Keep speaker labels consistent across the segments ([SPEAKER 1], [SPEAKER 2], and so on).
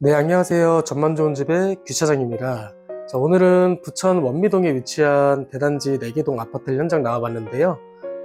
[SPEAKER 1] 네, 안녕하세요. 전만 좋은 집의 규차장입니다. 자, 오늘은 부천 원미동에 위치한 대단지 4개동 아파트 현장 나와봤는데요.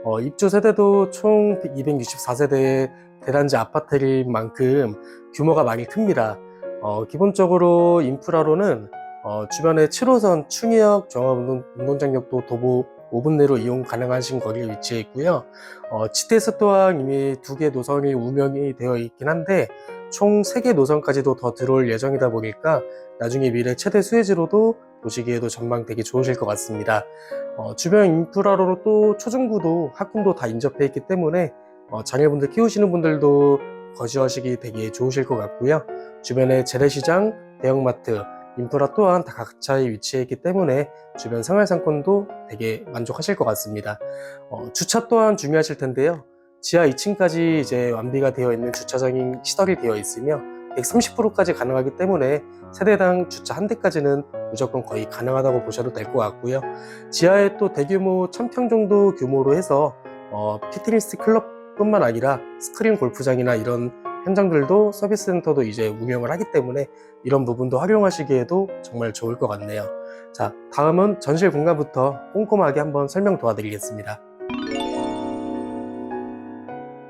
[SPEAKER 1] 어, 입주 세대도 총 264세대의 대단지 아파트일 만큼 규모가 많이 큽니다. 어, 기본적으로 인프라로는 어, 주변에 7호선 충의역 종합운동장역도 도보 5분 내로 이용 가능하신 거리에 위치해 있고요. 어, GTS 또한 이미 두 개 노선이 운영이 되어 있긴 한데 총 3개 노선까지도 더 들어올 예정이다 보니까 나중에 미래 최대 수혜지로도 보시기에도 전망 되게 좋으실 것 같습니다. 어, 주변 인프라로 또 초중고도 학군도 다 인접해 있기 때문에 어, 자녀분들 키우시는 분들도 거주하시기 되게 좋으실 것 같고요. 주변에 재래시장, 대형마트, 인프라 또한 다 각자에 위치해 있기 때문에 주변 생활 상권도 되게 만족하실 것 같습니다. 어, 주차 또한 중요하실 텐데요. 지하 2층까지 이제 완비가 되어 있는 주차장이 시설이 되어 있으며 130%까지 가능하기 때문에 세대당 주차 한 대까지는 무조건 거의 가능하다고 보셔도 될 것 같고요. 지하에 또 대규모 1000평 정도 규모로 해서 어, 피트니스 클럽뿐만 아니라 스크린 골프장이나 이런 현장들도 서비스 센터도 이제 운영을 하기 때문에 이런 부분도 활용하시기에도 정말 좋을 것 같네요. 자, 다음은 전실 공간부터 꼼꼼하게 한번 설명 도와드리겠습니다.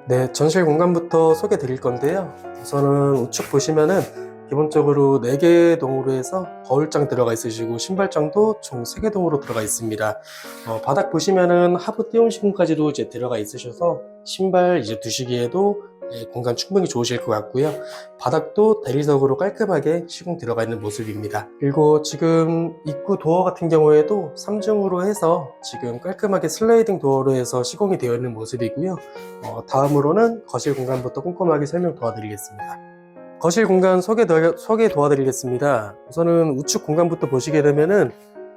[SPEAKER 1] 네, 전실 공간부터 소개 드릴 건데요. 우선은 우측 보시면은 기본적으로 4개 동으로 해서 거울장 들어가 있으시고 신발장도 총 3개 동으로 들어가 있습니다. 어, 바닥 보시면은 하부 띄움 시공까지도 이제 들어가 있으셔서 신발 이제 두시기에도 예, 공간 충분히 좋으실 것 같고요. 바닥도 대리석으로 깔끔하게 시공 들어가 있는 모습입니다. 그리고 지금 입구 도어 같은 경우에도 3중으로 해서 지금 깔끔하게 슬라이딩 도어로 해서 시공이 되어 있는 모습이고요. 어, 다음으로는 거실 공간부터 꼼꼼하게 설명 도와드리겠습니다. 거실 공간 소개, 도, 소개 도와드리겠습니다. 우선은 우측 공간부터 보시게 되면은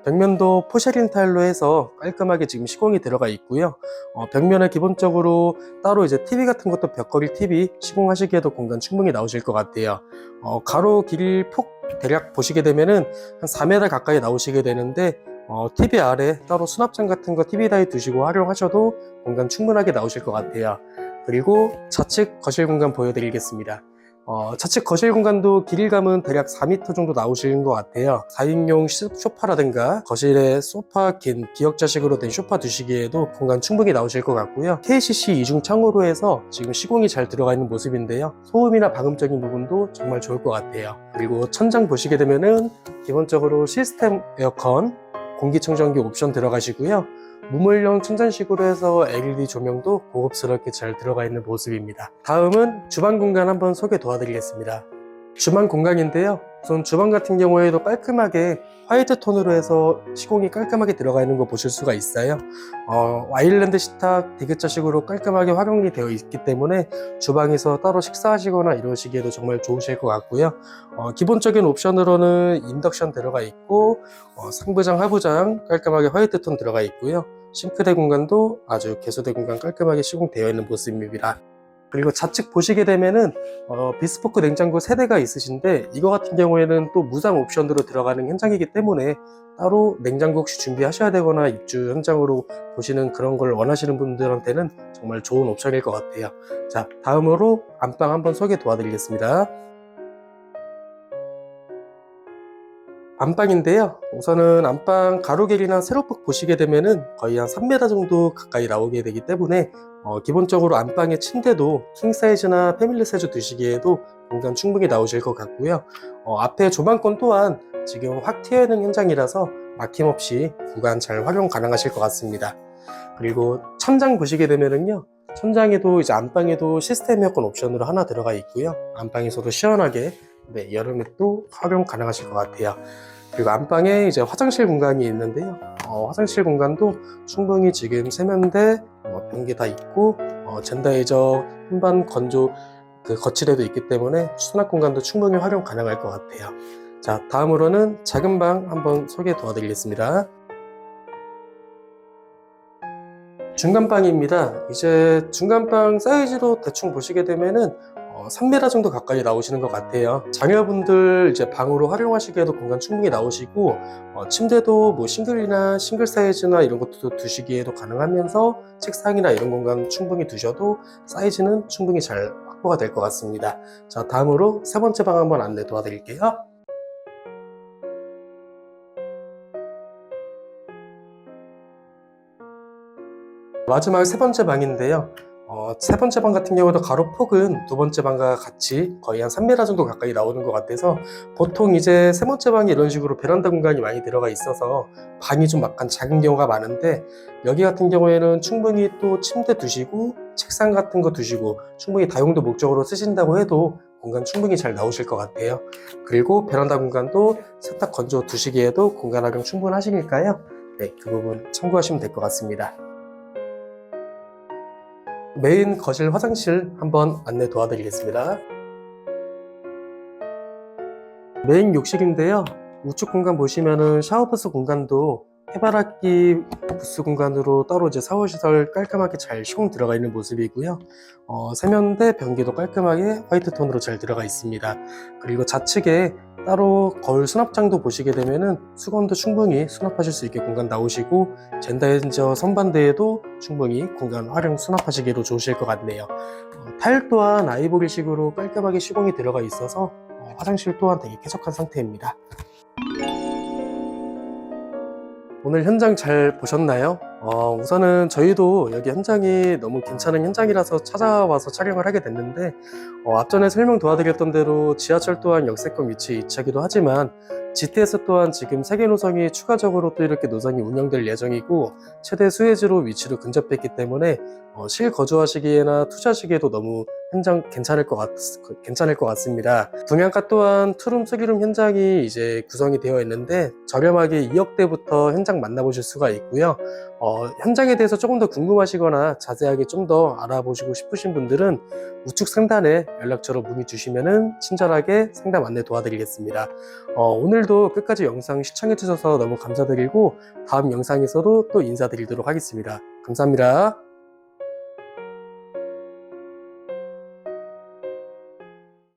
[SPEAKER 1] 벽면도 포쉐린 타일로 해서 깔끔하게 지금 시공이 들어가 있고요. 어, 벽면에 기본적으로 따로 이제 TV 같은 것도 벽걸이 TV 시공하시기에도 공간 충분히 나오실 것 같아요. 어, 가로 길 폭 대략 보시게 되면은 한 4m 가까이 나오시게 되는데 어, TV 아래 따로 수납장 같은 거 TV 다이 두시고 활용하셔도 공간 충분하게 나오실 것 같아요. 그리고 좌측 거실 공간 보여드리겠습니다. 어, 좌측 거실 공간도 길이감은 대략 4m 정도 나오시는 것 같아요. 4인용 소파라든가 거실에 소파 긴 기역자식으로 된 소파 두시기에도 공간 충분히 나오실 것 같고요. KCC 이중 창호로 해서 지금 시공이 잘 들어가 있는 모습인데요. 소음이나 방음적인 부분도 정말 좋을 것 같아요. 그리고 천장 보시게 되면은 기본적으로 시스템 에어컨, 공기청정기 옵션 들어가시고요. 무물형 천장식으로 해서 LED 조명도 고급스럽게 잘 들어가 있는 모습입니다. 다음은 주방 공간 한번 소개 도와드리겠습니다. 주방 공간인데요. 우선 주방 같은 경우에도 깔끔하게 화이트 톤으로 해서 시공이 깔끔하게 들어가 있는 거 보실 수가 있어요. 어, 아일랜드 식탁 디귿자식으로 깔끔하게 활용이 되어 있기 때문에 주방에서 따로 식사하시거나 이러시기에도 정말 좋으실 것 같고요. 어, 기본적인 옵션으로는 인덕션 들어가 있고 어, 상부장, 하부장 깔끔하게 화이트 톤 들어가 있고요. 싱크대 공간도 아주 개수대 공간 깔끔하게 시공되어 있는 모습입니다. 그리고 좌측 보시게 되면은 어, 비스포크 냉장고 세대가 있으신데 이거 같은 경우에는 또 무상 옵션으로 들어가는 현장이기 때문에 따로 냉장고 혹시 준비하셔야 되거나 입주 현장으로 보시는 그런 걸 원하시는 분들한테는 정말 좋은 옵션일 것 같아요. 자, 다음으로 안방 한번 소개 도와드리겠습니다. 안방인데요. 우선은 안방 가로 길이나 세로폭 보시게 되면은 거의 한 3m 정도 가까이 나오게 되기 때문에 어, 기본적으로 안방의 침대도 킹 사이즈나 패밀리 사이즈 두시기에도 공간 충분히 나오실 것 같고요. 어, 앞에 조망권 또한 지금 확 트여 있는 현장이라서 막힘없이 구간 잘 활용 가능하실 것 같습니다. 그리고 천장 보시게 되면은요. 천장에도 이제 안방에도 시스템 에어컨 옵션으로 하나 들어가 있고요. 안방에서도 시원하게 네, 여름에 또 활용 가능하실 것 같아요. 그리고 안방에 이제 화장실 공간이 있는데요. 어, 화장실 공간도 충분히 지금 세면대, 어, 변기 다 있고, 어, 젠다이저 현반 건조 그 거치대도 있기 때문에 수납 공간도 충분히 활용 가능할 것 같아요. 자, 다음으로는 작은 방 한번 소개 도와드리겠습니다. 중간방입니다. 이제 중간방 사이즈로 대충 보시게 되면은 어, 3m 정도 가까이 나오시는 것 같아요. 자녀분들 이제 방으로 활용하시기에도 공간 충분히 나오시고 어, 침대도 뭐 싱글이나 싱글 사이즈나 이런 것도 두시기에도 가능하면서 책상이나 이런 공간 충분히 두셔도 사이즈는 충분히 잘 확보가 될 것 같습니다. 자, 다음으로 세 번째 방 한번 안내 도와드릴게요. 마지막 세 번째 방인데요. 어, 세 번째 방 같은 경우도 가로 폭은 두 번째 방과 같이 거의 한 3m 정도 가까이 나오는 것 같아서 보통 이제 세 번째 방이 이런 식으로 베란다 공간이 많이 들어가 있어서 방이 좀 약간 작은 경우가 많은데 여기 같은 경우에는 충분히 또 침대 두시고 책상 같은 거 두시고 충분히 다용도 목적으로 쓰신다고 해도 공간 충분히 잘 나오실 것 같아요. 그리고 베란다 공간도 세탁 건조 두시기에도 공간 활용 충분하시니까요. 네, 그 부분 참고하시면 될 것 같습니다. 메인 거실 화장실 한번 안내 도와드리겠습니다. 메인 욕실인데요. 우측 공간 보시면은 샤워부스 공간도 해바라기 부스 공간으로 따로 이제 샤워시설 깔끔하게 잘 시공 들어가 있는 모습이고요. 어, 세면대 변기도 깔끔하게 화이트 톤으로 잘 들어가 있습니다. 그리고 좌측에 따로 거울 수납장도 보시게 되면은 수건도 충분히 수납하실 수 있게 공간 나오시고 젠다렌저 선반대에도 충분히 공간 활용 수납하시기로 좋으실 것 같네요. 어, 타일 또한 아이보리식으로 깔끔하게 시공이 들어가 있어서 어, 화장실 또한 되게 쾌적한 상태입니다. 오늘 현장 잘 보셨나요? 어, 우선은 저희도 여기 현장이 너무 괜찮은 현장이라서 찾아와서 촬영을 하게 됐는데 어, 앞전에 설명 도와드렸던 대로 지하철 또한 역세권 위치에 위치하기도 하지만 GTS 또한 지금 세개 노선이 추가적으로 또 이렇게 노선이 운영될 예정이고 최대 수혜지로 위치로 근접했기 때문에 어, 실거주하시기에나 투자하시기에도 너무 현장 괜찮을 것 같, 괜찮을 것 같습니다. 분양가 또한 투룸 쓰기룸 현장이 이제 구성이 되어 있는데 저렴하게 2억대부터 현장 만나보실 수가 있고요. 어, 현장에 대해서 조금 더 궁금하시거나 자세하게 좀 더 알아보시고 싶으신 분들은 우측 상단에 연락처로 문의 주시면 친절하게 상담 안내 도와드리겠습니다. 어, 오늘도 끝까지 영상 시청해주셔서 너무 감사드리고 다음 영상에서도 또 인사드리도록 하겠습니다. 감사합니다.